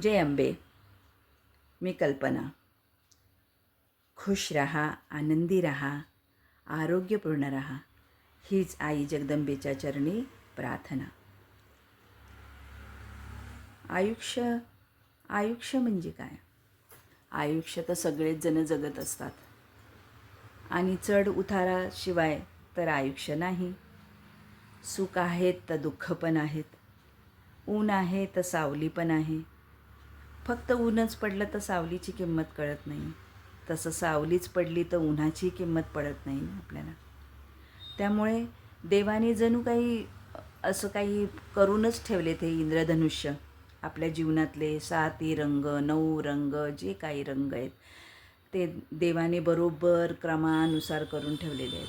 जय अंबे. मी कल्पना. खुश रहा आनंदी रहा आरोग्यपूर्ण रहा. हीच आई जगदंबेच्या चरणी प्रार्थना. आयुष्य आयुष्य म्हणजे काय? आयुष्य तर सगळेच जण जगत असतात. आणि चढ उताराशिवाय तर आयुष्य नाही. सुख आहेत तर दुःख पण आहेत. ऊन आहे तर सावली पण आहे. फक्त ऊनच पडलं तर सावलीची किंमत कळत नाही. तसं सावलीच पडली तर उन्हाची किंमत पडत नाही आपल्याला. त्यामुळे देवाने जणू काही असं काही करूनच ठेवले ते इंद्रधनुष्य. आपल्या जीवनातले साती रंग नऊ रंग जे काही रंग आहेत ते देवाने बरोबर क्रमानुसार करून ठेवलेले आहेत.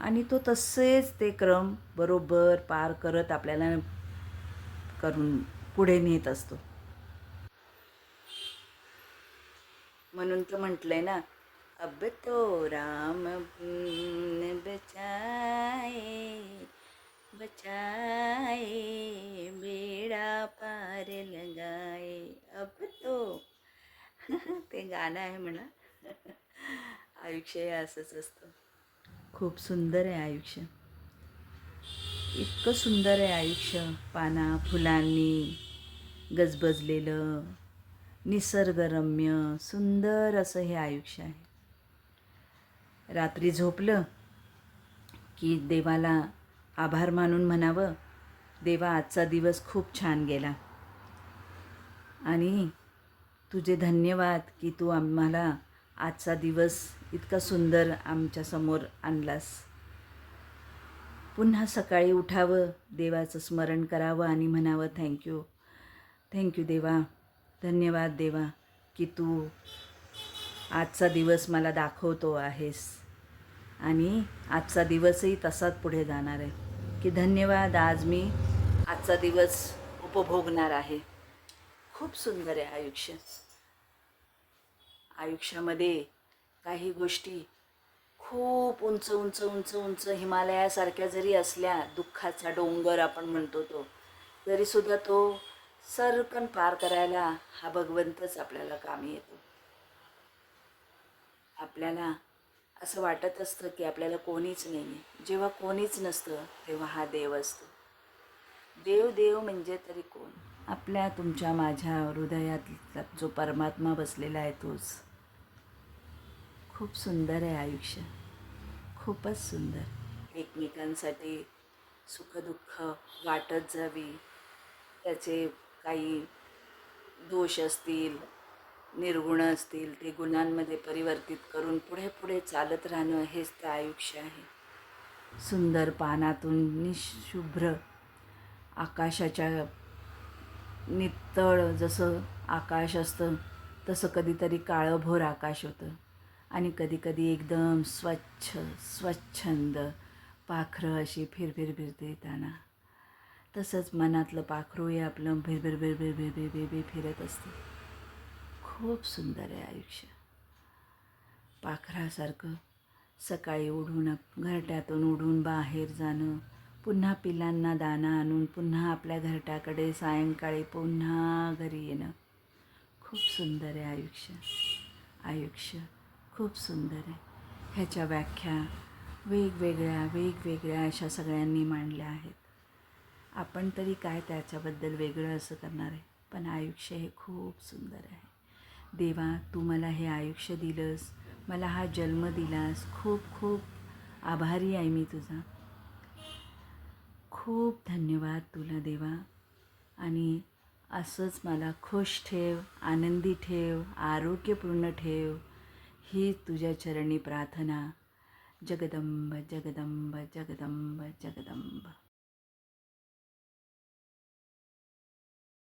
आणि तो तसेच ते क्रम बरोबर पार करत आपल्याला करून पुढे नेत असतो. म्हणून तर म्हटलंय ना. अब तो राम बचाए बचाए बेड़ा पार लगाए. अब तो. ते गाणं आहे म्हणा. आयुष्य हे असंच असतं. खूप सुंदर आहे आयुष्य. इतकं सुंदर आहे आयुष्य. पाना फुलांनी गजबजलेलं. निसर्गरम्य सुंदर असं हे आयुष्य आहे. रात्री झोपलं की देवाला आभार मानून म्हणावं देवा आजचा दिवस खूप छान गेला. आणि तुझे धन्यवाद की तू आम्हाला आजचा दिवस इतका सुंदर आमच्यासमोर आणलास. पुन्हा सकाळी उठावं देवाचं स्मरण करावं आणि म्हणावं थँक्यू. थँक्यू देवा. धन्यवाद देवा की तू आजचा दिवस मला दाखवतो आहेस. आणि आजचा दिवसही तसाच पुढे जाणार आहे. की धन्यवाद आज मी आजचा दिवस उपभोगणार आहे. खूप सुंदर आहे आयुष्य. आयुष्यामध्ये काही गोष्टी खूप उंच उंच उंच उंच हिमालयासारख्या जरी असल्या दुःखाचा डोंगर आपण म्हणतो तो तरीसुद्धा तो सरकन पार करायला हा भगवंतच आपल्याला कामी येतो. आपल्याला असं वाटत असतं की आपल्याला कोणीच नाही आहे जेव्हा कोणीच नसतं तेव्हा हा देव असतो. देव देव म्हणजे तरी कोण? आपल्या तुमच्या माझ्या हृदयात जो परमात्मा बसलेला आहे तोच. खूप सुंदर आहे आयुष्य. खूपच सुंदर. एकमेकांसाठी सुखदुःख वाटत जावी त्याचे काही दोष असतील निर्गुण असतील ते गुणांमध्ये परिवर्तित करून पुढे पुढे चालत राहणं हेच तर आयुष्य आहे. सुंदर पानातून निशुभ्र आकाशाच्या नितळ जसं आकाश असतं तसं कधीतरी काळंभोर आकाश होतं. आणि कधीकधी एकदम स्वच्छ स्वच्छंद पाखरं अशी फिरफिर फिरते येताना. तसंच मनातलं पाखरू हे आपलं भिरभिर भिरभिर भिरभिर भिरभिर फिरत असते. खूप सुंदर आहे आयुष्य. पाखरासारखं सकाळी उडून घरट्यातून उडून बाहेर जाणं पुन्हा पिलांना दाना आणून पुन्हा आपल्या घरट्याकडे सायंकाळी पुन्हा घरी येणं. खूप सुंदर आहे आयुष्य. आयुष्य खूप सुंदर आहे. ह्याच्या व्याख्या वेगवेगळ्या वेगवेगळ्या अशा सगळ्यांनी मांडल्या आहेत. आपण तरी काय त्याच्याबद्दल वेगळं असं करणार आहे? पण आयुष्य हे खूप सुंदर आहे. देवा तू मला हे आयुष्य दिलंस. मला हा जन्म दिलास. खूप खूप आभारी आहे मी तुझा. खूप धन्यवाद तुला देवा. आणि असंच मला खुश ठेव आनंदी ठेव आरोग्यपूर्ण ठेव. ही तुझ्या चरणी प्रार्थना. जगदंब जगदंब जगदंब जगदंब.